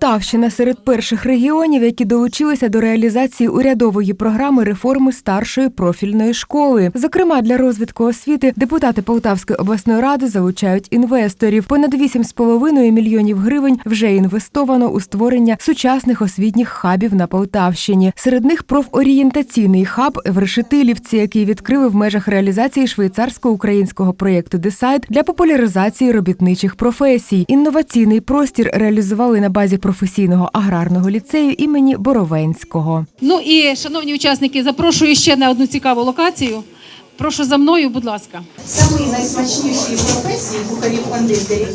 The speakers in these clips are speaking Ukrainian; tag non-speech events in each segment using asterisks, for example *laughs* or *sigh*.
Полтавщина серед перших регіонів, які долучилися до реалізації урядової програми реформи старшої профільної школи. Зокрема, для розвитку освіти депутати Полтавської обласної ради залучають інвесторів. Понад 8,5 мільйонів гривень вже інвестовано у створення сучасних освітніх хабів на Полтавщині. Серед них профорієнтаційний хаб в Решетилівці, який відкрили в межах реалізації швейцарсько-українського проєкту Десайд для популяризації робітничих професій. Інноваційний простір реалізували на базі професійного аграрного ліцею імені Боровенського. Ну і шановні учасники, запрошую ще на одну цікаву локацію. Прошу за мною, будь ласка. самі найсмачніші професії кухарів-кондитерів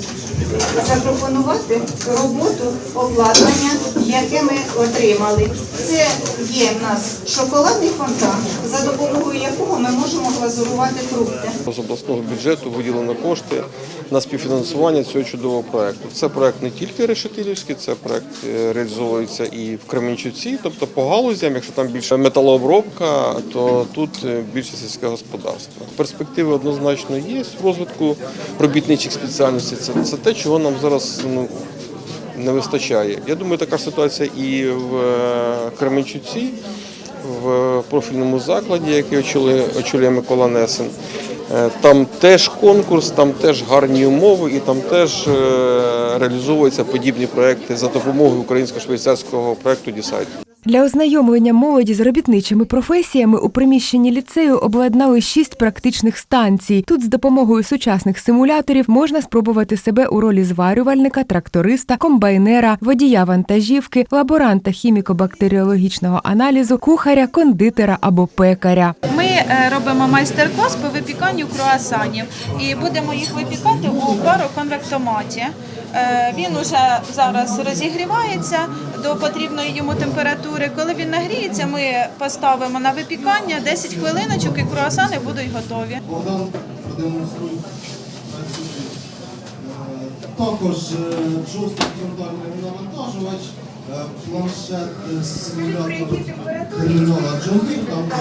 запропонувати роботу обладнання, яке ми отримали. Це є в нас шоколадний фонтан, за допомогою якого ми можемо глазурувати фрукти. З обласного бюджету виділено кошти на співфінансування цього чудового проекту. Це проект не тільки Решетилівський, це проект е, реалізовується і в Кременчуці, тобто по галузям, якщо там більше металообробка, то тут е, більше сільське господарство. Перспективи однозначно є в розвитку робітничих спеціальностей. Це, це те, чого нам зараз ну, не вистачає. Я думаю, така ситуація і в е, Кременчуці, в профільному закладі, який очолює, очолює Микола Несен. Е, Там теж конкурс, там теж гарні умови, і там теж е, реалізовуються подібні проекти за допомогою українсько-швейцарського проекту Дісайд. Для ознайомлення молоді з робітничими професіями у приміщенні ліцею обладнали шість практичних станцій. Тут з допомогою сучасних симуляторів можна спробувати себе у ролі зварювальника, тракториста, комбайнера, водія вантажівки, лаборанта хіміко-бактеріологічного аналізу, кухаря, кондитера або пекаря. Ми е, робимо майстер-клас по випіканню круасанів і будемо їх випікати у пароконвектоматі. Е, Він уже зараз розігрівається до потрібної йому температури. Коли він нагріється, ми поставимо на випікання 10 хвилиночок і круасани будуть готові. Богдан продемонструє. Е, Також е, жорсткий фронтальний навантажувач, планшет Джондір. Там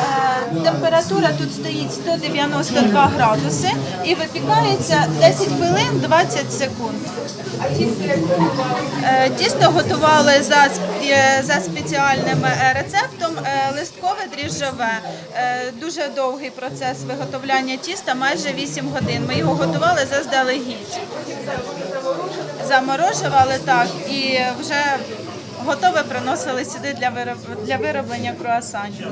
Е, Температура тут стоїть 192 градуси і випікається 10 хвилин 20 секунд. Е, Тісто готували за, сп- за спеціальним е, рецептом листкове дріжджове. Дуже довгий процес виготовляння тіста, майже 8 годин. Ми його готували заздалегідь. Заморожували так і вже готове приносили сюди для вироб- для вироблення круасанів.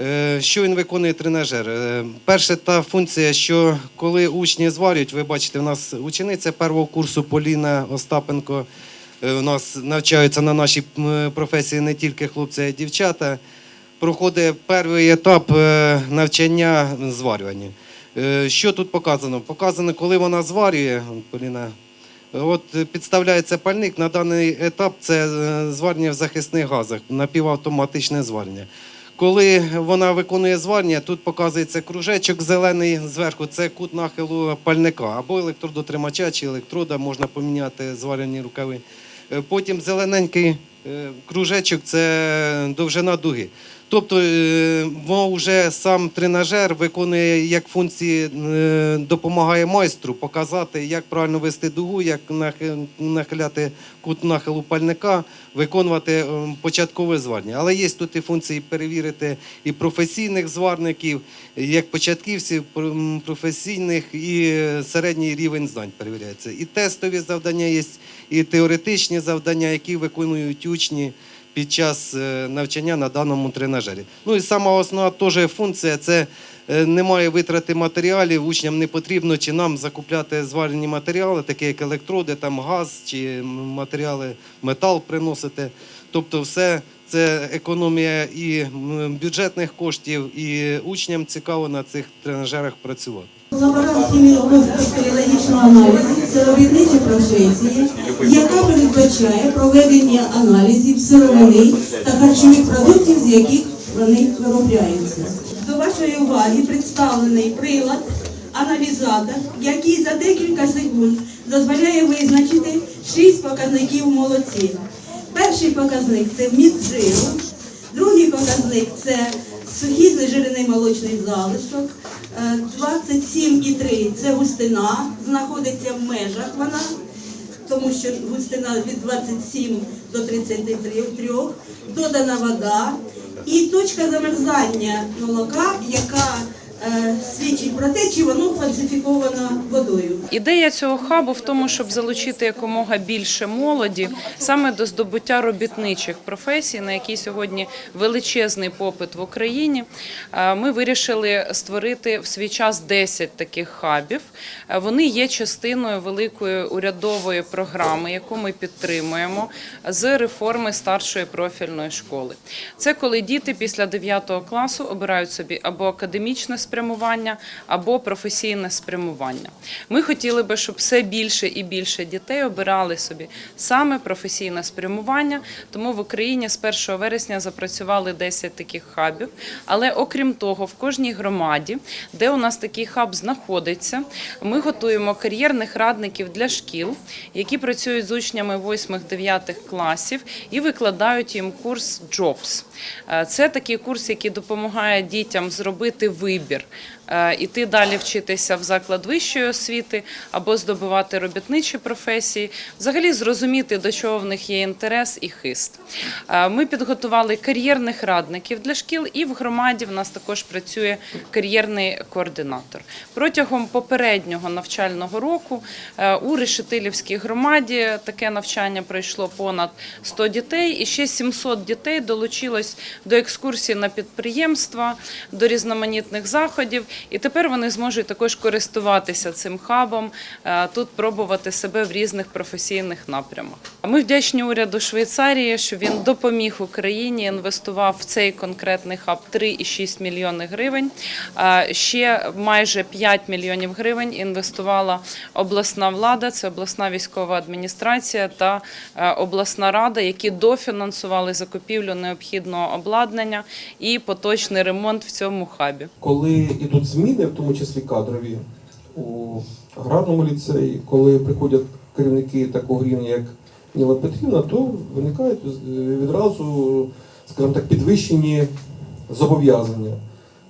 Е, Що він виконує тренажер? Е, Перша та функція, що коли учні зварюють, ви бачите, у нас учениця першого курсу Поліна Остапенко. Е, У нас навчаються на нашій професії не тільки хлопці, а й дівчата. Проходить перший етап навчання зварювання. Що тут показано? Показано, коли вона зварює, Поліна От е, підставляється пальник. На даний етап це е, зварення в захисних газах, напівавтоматичне зварення. Коли вона виконує зварення, тут показується кружечок зелений зверху, це кут нахилу пальника або електродотримача чи електрода, можна поміняти зварені рукави. Е, Потім зелененький кружечок це довжина дуги. Тобто е, вже сам тренажер виконує як функції, е, допомагає майстру показати, як правильно вести дугу, як нахи- нахиляти кут нахилу пальника, виконувати е, початкове зварення. Але є тут і функції перевірити і професійних зварників, як початківців, професійних і середній рівень знань перевіряється. І тестові завдання є, і теоретичні завдання, які виконують учні під час е, навчання на даному тренажері. Ну і сама основна теж функція це е, немає витрати матеріалів, учням не потрібно чи нам закупляти зварені матеріали, такі як електроди, там газ чи матеріали, метал приносити. Тобто, все це економія і бюджетних коштів, і учням цікаво на цих тренажерах працювати. Лаборант хіміко-бактеріологічного аналізу сировідничі професії, яка передбачає проведення аналізів сировини та харчових продуктів, з яких вони виробляються. До вашої уваги представлений прилад аналізатор, який за декілька секунд дозволяє визначити шість показників молоці. Перший показник це вміст жиру, другий показник це сухий знежирений молочний залишок, 27,3 це густина, знаходиться в межах вона. тому що густина від 27 до 33, додана вода і точка замерзання молока, яка свідчить про те, чи воно фальсифіковано водою. Ідея цього хабу в тому, щоб залучити якомога більше молоді саме до здобуття робітничих професій, на які сьогодні величезний попит в Україні. Е, Ми вирішили створити в свій час 10 таких хабів. Е, Вони є частиною великої урядової програми, яку ми підтримуємо з реформи старшої профільної школи. Це коли діти після 9 класу обирають собі або академічне спрямування, або професійне спрямування. Ми хотіли би, щоб все більше і більше дітей обирали собі саме професійне спрямування. Тому в Україні з 1 вересня запрацювали 10 таких хабів. Але окрім того, в кожній громаді, де у нас такий хаб знаходиться, ми готуємо кар'єрних радників для шкіл, які працюють з учнями 8-9 класів і викладають їм курс Jobs. Е, Це такий курс, який допомагає дітям зробити вибір, е, іти далі вчитися в заклад вищої освіти або здобувати робітничі професії, взагалі зрозуміти, до чого в них є інтерес і хист. Е, Ми підготували кар'єрних радників для шкіл, і в громаді в нас також працює кар'єрний координатор. Протягом попереднього навчального року е, у Решетилівській громаді таке навчання пройшло понад 100 дітей, і ще 700 дітей долучилось до екскурсій на підприємства, до різноманітних заходів. І тепер вони зможуть також користуватися цим хабом, е, тут пробувати себе в різних професійних напрямах. Ми вдячні уряду Швейцарії, що він допоміг Україні, інвестував в цей конкретний хаб 3,6 мільйони гривень. Е, Ще майже 5 мільйонів гривень інвестувала обласна влада, це обласна військова адміністрація та е, обласна рада, які дофінансували закупівлю необхідного обладнання і поточний ремонт в цьому хабі. коли йдуть зміни, в тому числі кадрові, у аграрному ліцеї, коли приходять керівники такого рівня, як Ніла Петрівна, то виникають е, відразу, скажімо так, підвищені зобов'язання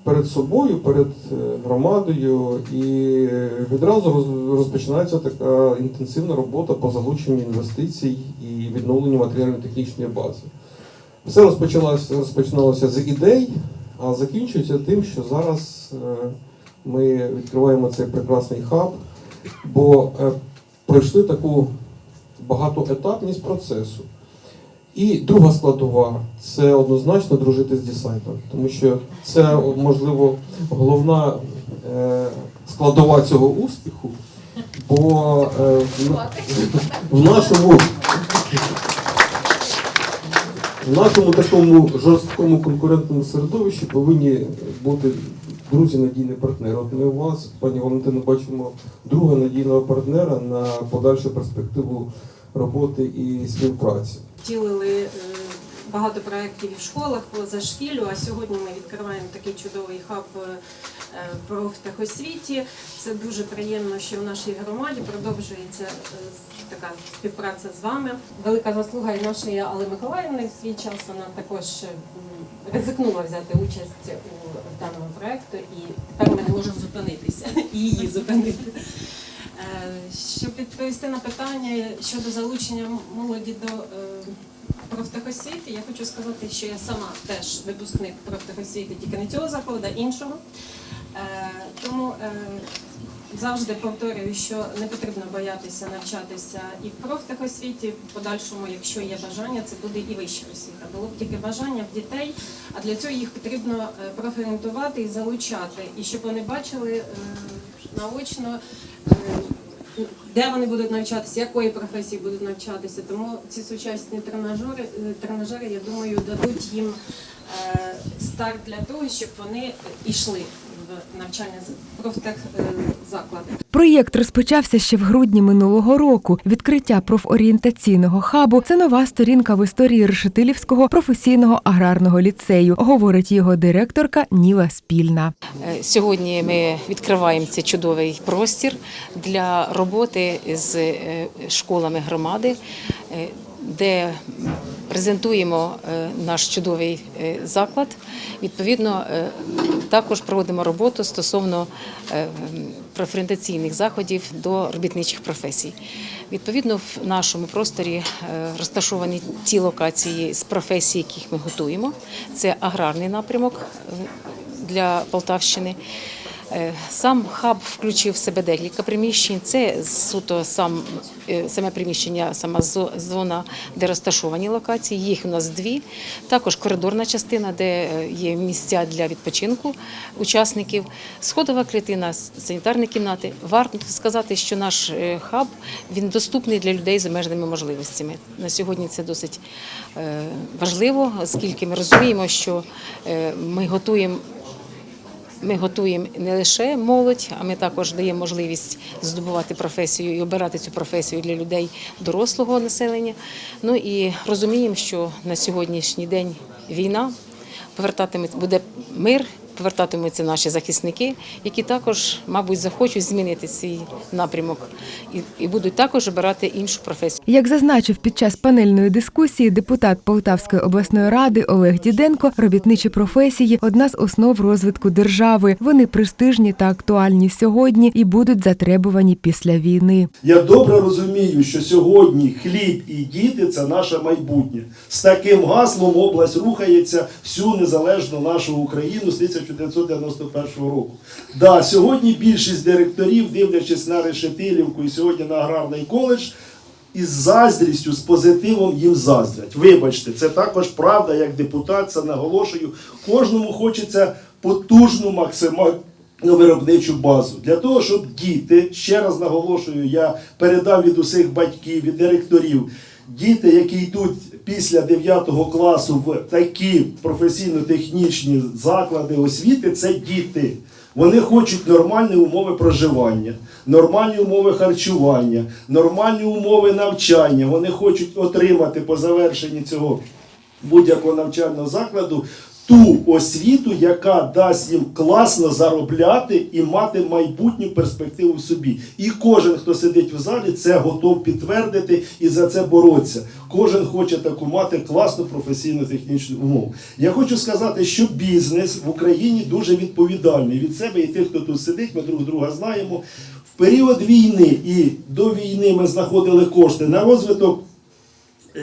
перед собою, перед е, громадою, і відразу розпочинається така інтенсивна робота по залученню інвестицій і відновленню матеріально-технічної бази. Все розпочалося, розпочиналося з ідей, а закінчується тим, що зараз е, ми відкриваємо цей прекрасний хаб, бо е, пройшли таку багатоетапність процесу. І друга складова це однозначно дружити з десантом, тому що це можливо головна е, складова цього успіху, бо в нашому в нашому такому жорсткому конкурентному середовищі повинні бути друзі надійні партнери. От ми у вас, пані Валентино, бачимо друга надійного партнера на подальшу перспективу роботи і співпраці. втілили е, багато проєктів в школах поза шкілю, а сьогодні ми відкриваємо такий чудовий хаб е, профтехосвіті. Це дуже приємно, що в нашій громаді продовжується е, така співпраця з вами. Велика заслуга і нашої Алли Миколаївни в свій час вона також ризикнула взяти участь у даному проєкту, і тепер ми не можемо зупинитися *laughs* і її зупинити. Е, Щоб відповісти на питання щодо залучення молоді до е, профтехосвіти, я хочу сказати, що я сама теж випускник профтехосвіти, тільки не цього закладу, а іншого. Е, Тому завжди повторюю, що не потрібно боятися навчатися і в профтехосвіті. В подальшому, якщо є бажання, це буде і вища освіта. Було б тільки бажання в дітей, а для цього їх потрібно е, профорієнтувати і залучати, і щоб вони бачили е, наочно. е, де вони будуть навчатися, якої професії будуть навчатися. Тому ці сучасні тренажери, тренажери я думаю, дадуть їм старт для того, щоб вони йшли в навчання з- профтехзаклади. Проєкт розпочався ще в грудні минулого року. Відкриття профорієнтаційного хабу це нова сторінка в історії Решетилівського професійного аграрного ліцею, говорить його директорка Ніла Спільна. Е, Сьогодні ми відкриваємо цей чудовий простір для роботи з е, школами громади. Де презентуємо е, наш чудовий е, заклад. Відповідно, е, також проводимо роботу стосовно преференційних заходів до робітничих професій. Відповідно, в нашому просторі розташовані ті локації з професій, яких ми готуємо. Це аграрний напрямок для Полтавщини. Е, Сам хаб включив в себе декілька приміщень. Це суто сам, е, саме приміщення, сама зо- зона, де розташовані локації. Їх у нас дві. Також коридорна частина, де е, є місця для відпочинку учасників, сходова клітина, санітарні кімнати. Варто сказати, що наш хаб він доступний для людей з обмеженими можливостями. На сьогодні це досить важливо, оскільки ми розуміємо, що ми готуємо. Ми готуємо не лише молодь, а ми також даємо можливість здобувати професію і обирати цю професію для людей дорослого населення. Ну і розуміємо, що на сьогоднішній день війна повертатиме буде мир, повертатимуться наші захисники, які також, мабуть, захочуть змінити свій напрямок і, і будуть також обирати іншу професію. Як зазначив під час панельної дискусії депутат Полтавської обласної ради Олег Діденко, робітничі професії одна з основ розвитку держави. Вони престижні та актуальні сьогодні і будуть затребувані після війни. Я добре розумію, що сьогодні хліб і діти це наше майбутнє. З таким гаслом область рухається всю незалежну нашу Україну з 1991 року. Да, сьогодні більшість директорів, дивлячись на Решетилівку і сьогодні на аграрний коледж, із заздрістю, з позитивом їм заздрять. Вибачте, це також правда, як депутат, це наголошую. Кожному хочеться потужну максимальну виробничу базу. Для того, щоб діти, ще раз наголошую, я передав від усіх батьків, від директорів, діти, які йдуть після 9 класу в такі професійно-технічні заклади освіти, це діти. Вони хочуть нормальні умови проживання, нормальні умови харчування, нормальні умови навчання. Вони хочуть отримати по завершенні цього будь-якого навчального закладу ту освіту, яка дасть їм класно заробляти і мати майбутню перспективу в собі. І кожен, хто сидить в залі, це готов підтвердити і за це боротися. Кожен хоче таку мати класну професійно-технічну умову. Я хочу сказати, що бізнес в Україні дуже відповідальний від себе і тих, хто тут сидить, ми друг друга знаємо. В період війни і до війни ми знаходили кошти на розвиток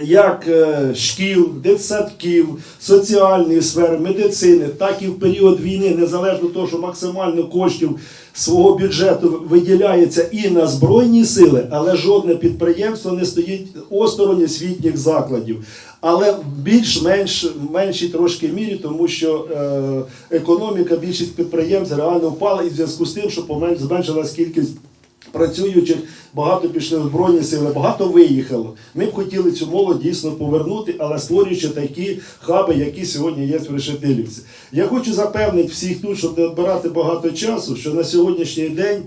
як е, шкіл, дитсадків, соціальної сфери, медицини, так і в період війни, незалежно того, що максимально коштів свого бюджету виділяється і на збройні сили, але жодне підприємство не стоїть осторонь освітніх закладів. Але в більш-менш меншій трошки мірі, тому що е, економіка, більшість підприємств реально впала і в зв'язку з тим, що зменшилась кількість працюючих, багато пішли в Збройні сили, багато виїхало. Ми б хотіли цю молодь дійсно повернути, але створюючи такі хаби, які сьогодні є в Решетилівці. Я хочу запевнити всіх тут, щоб не відбирати багато часу, що на сьогоднішній день.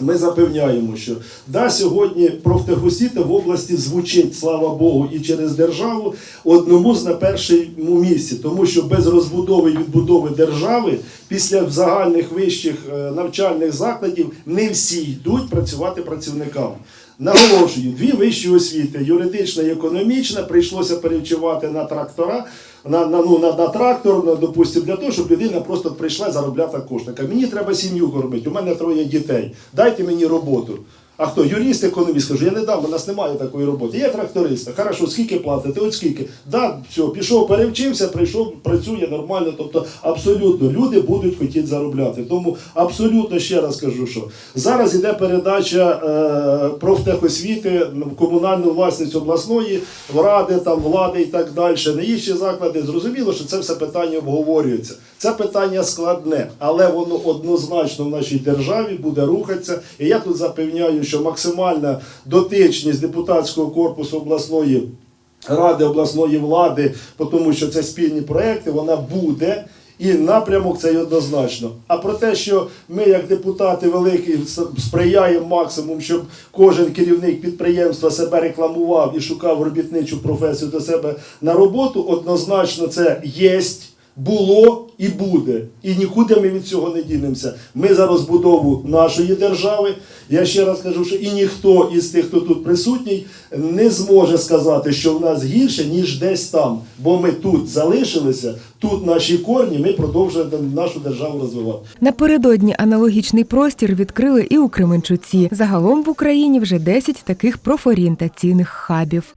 Ми запевняємо, що да, сьогодні профтехосвіта в області звучить, слава Богу, і через державу одному з на першому місці, тому що без розбудови і відбудови держави після загальних вищих е, навчальних закладів не всі йдуть працювати працівниками. Наголошую, дві вищі освіти, юридична і економічна, прийшлося перевчувати на трактора, на, на, ну, на, на трактор, на, допустим, для того, щоб людина просто прийшла заробляти кошти. Мені треба сім'ю кормити, у мене троє дітей. Дайте мені роботу. А хто? Юрист, економіст, кажу, я не дам, у нас немає такої роботи. Є тракториста. Хорошо, скільки платите? От скільки? Да, все, пішов, перевчився, прийшов, працює нормально. Тобто, абсолютно люди будуть хотіти заробляти. Тому абсолютно ще раз кажу, що зараз іде передача е, профтехосвіти в комунальну власність обласної ради, там влади і так далі. Не інші заклади. Зрозуміло, що це все питання обговорюється. Це питання складне, але воно однозначно в нашій державі буде рухатися. І я тут запевняю, що максимальна дотичність депутатського корпусу обласної ради, обласної влади, тому що це спільні проекти, вона буде. І напрямок цей однозначно. А про те, що ми, як депутати великі, сприяємо максимум, щоб кожен керівник підприємства себе рекламував і шукав робітничу професію до себе на роботу, однозначно це єсть. Було і буде. І нікуди ми від цього не дінемося. Ми за розбудову нашої держави. Я ще раз кажу, що і ніхто із тих, хто тут присутній, не зможе сказати, що в нас гірше, ніж десь там. Бо ми тут залишилися, тут наші корні, ми продовжуємо нашу державу розвивати. Напередодні аналогічний простір відкрили і у Кременчуці. Загалом в Україні вже 10 таких профорієнтаційних хабів.